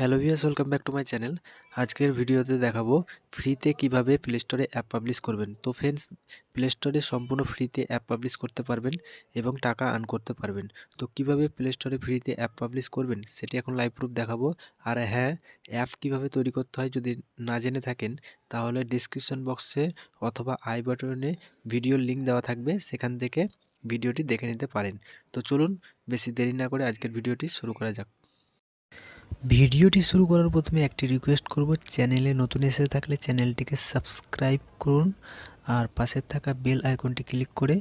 Hello viewers welcome back to my channel. আজকের ভিডিওতে দেখাবো ফ্রিতে কীভাবে প্লে স্টোরে অ্যাপ পাবলিশ করবেন। তো ফ্রেন্ডস প্লে স্টোরে সম্পূর্ণ ফ্রিতে অ্যাপ পাবলিশ করতে পারবেন এবং টাকা আর্ন করতে পারবেন। তো কীভাবে প্লে স্টোরে ফ্রিতে অ্যাপ পাবলিশ করবেন, সেটি এখন লাইভ প্রুফ দেখাবো। আর হ্যাঁ অ্যাপ কীভাবে তৈরি করতে হয় যদি না জেনে থাকেন, তাহলে ডিসক্রিপশন বক্সে অথবা আই বাটনে ভিডিওর লিঙ্ক দেওয়া থাকবে, সেখান থেকে ভিডিওটি দেখে নিতে পারেন। তো চলুন, বেশি দেরি না করে আজকের ভিডিওটি শুরু করা যাক। ভিডিওটি শুরু করার প্রথমে একটি রিকোয়েস্ট করব, চ্যানেলে নতুন এসে থাকলে চ্যানেলটিকে সাবস্ক্রাইব করুন আর পাশের থাকা বেল আইকনটি ক্লিক করে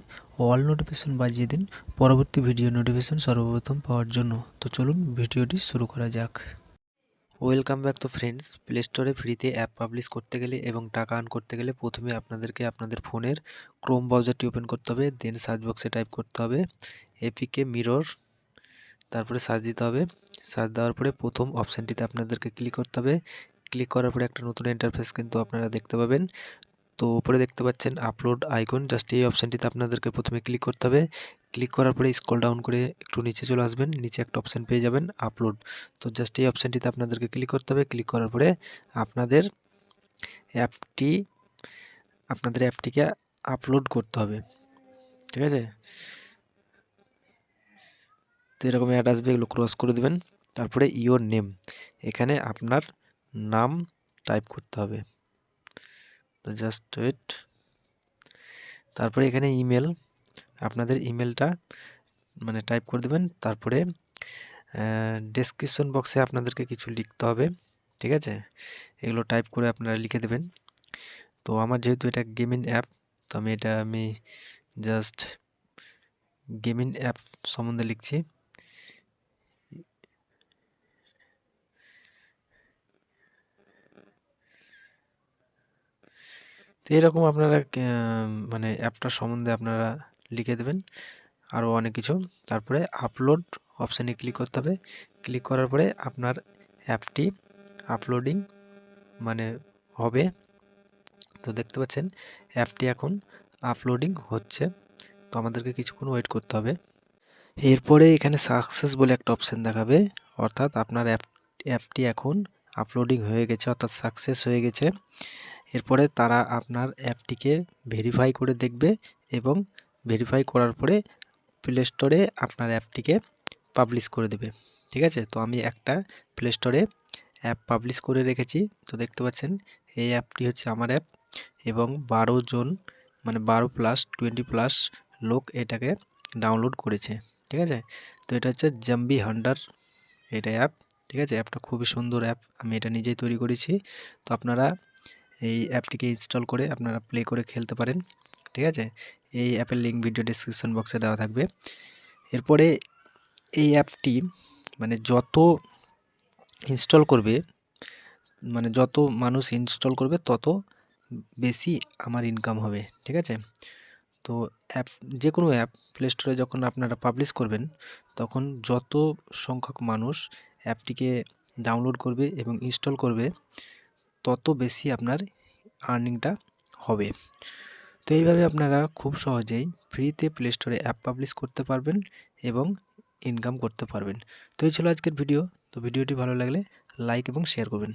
অল নোটিফিকেশন বাজিয়ে দিন, পরবর্তী ভিডিও নোটিফিকেশন সর্বপ্রথম পাওয়ার জন্য। তো চলুন ভিডিওটি শুরু করা যাক। Welcome back to friends play স্টোরে ফ্রিতে অ্যাপ পাবলিশ করতে গেলে এবং টাকা আর্ন করতে গেলে প্রথমে আপনাদেরকে আপনাদের ফোনের ক্রোম ব্রাউজারটি ওপেন করতে হবে দেন সার্চ বক্সে টাইপ করতে হবে এপিকে মিরর তারপরে সার্চ দিতে হবে। সার্চ দেওয়ার পরে প্রথম অপশানটিতে আপনাদেরকে ক্লিক করতে হবে। ক্লিক করার পরে একটা নতুন ইন্টারফেস কিন্তু আপনারা দেখতে পাবেন। তো উপরে দেখতে পাচ্ছেন আপলোড আইকন জাস্ট এই অপশানটিতে আপনাদেরকে প্রথমে ক্লিক করতে হবে। ক্লিক করার পরে স্ক্রল ডাউন করে একটু নিচে চলে আসবেন, নিচে একটা অপশান পেয়ে যাবেন আপলোড তো জাস্ট এই অপশানটিতে আপনাদেরকে ক্লিক করতে হবে। ক্লিক করার পরে আপনাদের অ্যাপটি আপনাদের অ্যাপটিকে আপলোড করতে হবে। ঠিক আছে? তো এরকম অ্যাড আসবে, এগুলো ক্রস করে দেবেন। তারপরে ইওর নেম এখানে আপনার নাম টাইপ করতে হবে। তো জাস্ট ওয়েট তারপরে এখানে ইমেল আপনাদের ইমেলটা মানে টাইপ করে দেবেন। তারপরে ডেসক্রিপশন বক্সে আপনাদেরকে কিছু লিখতে হবে, ঠিক আছে? এগুলো টাইপ করে আপনারা লিখে দেবেন। তো আমার যেহেতু এটা গেমিং অ্যাপ তো আমি এটা, আমি জাস্ট গেমিং অ্যাপ সম্বন্ধে লিখছি। তো এরকম আপনারা মানে অ্যাপটার সম্বন্ধে আপনারা লিখে দেবেন আরও অনেক কিছু। তারপরে আপলোড অপশানে ক্লিক করতে হবে। ক্লিক করার পরে আপনার অ্যাপটি আপলোডিং মানে হবে। তো দেখতে পাচ্ছেন অ্যাপটি এখন আপলোডিং হচ্ছে। তো আমাদেরকে কিছুক্ষণ ওয়েট করতে হবে। এরপরে এখানে সাকসেস বলে একটা অপশান দেখাবে। অর্থাৎ আপনার অ্যাপ অ্যাপটি এখন আপলোডিং হয়ে গেছে, অর্থাৎ সাকসেস হয়ে গেছে। এরপরে তারা আপনার অ্যাপটিকে ভেরিফাই করে দেখবে এবং ভেরিফাই করার পরে প্লে স্টোরে আপনার অ্যাপটিকে পাবলিশ করে দেবে। ঠিক আছে? তো আমি একটা প্লে স্টোরে অ্যাপ পাবলিশ করে রেখেছি। তো দেখতে পাচ্ছেন, এই অ্যাপটি হচ্ছে আমার অ্যাপ এবং বারো জন মানে বারো প্লাস টোয়েন্টি প্লাস লোক এটাকে ডাউনলোড করেছে। ঠিক আছে? তো এটা হচ্ছে জাম্বি হান্ডার এটা অ্যাপ। ঠিক আছে? অ্যাপটা খুবই সুন্দর অ্যাপ। আমি এটা নিজেই তৈরি করেছি। তো আপনারা এই অ্যাপটিকে ইনস্টল করে আপনারা প্লে করে খেলতে পারেন, ঠিক আছে? এই অ্যাপের লিঙ্ক ভিডিও ডিসক্রিপশন বক্সে দেওয়া থাকবে। এরপরে এই অ্যাপটি মানে যত ইনস্টল করবে মানে যত মানুষ ইনস্টল করবে, তত বেশি আমার ইনকাম হবে, ঠিক আছে? তো অ্যাপ যে কোনো অ্যাপ প্লে স্টোরে যখন আপনারা পাবলিশ করবেন, তখন যত সংখ্যক মানুষ অ্যাপটিকে ডাউনলোড করবে এবং ইনস্টল করবে তত বেশি আপনার আর্নিংটা হবে। তো এইভাবে আপনারা খুব সহজেই ফ্রিতে প্লে স্টোরে অ্যাপ পাবলিশ করতে পারবেন এবং ইনকাম করতে পারবেন। তো এই ছিল আজকের ভিডিও তো ভিডিওটি ভালো লাগলে লাইক এবং শেয়ার করবেন।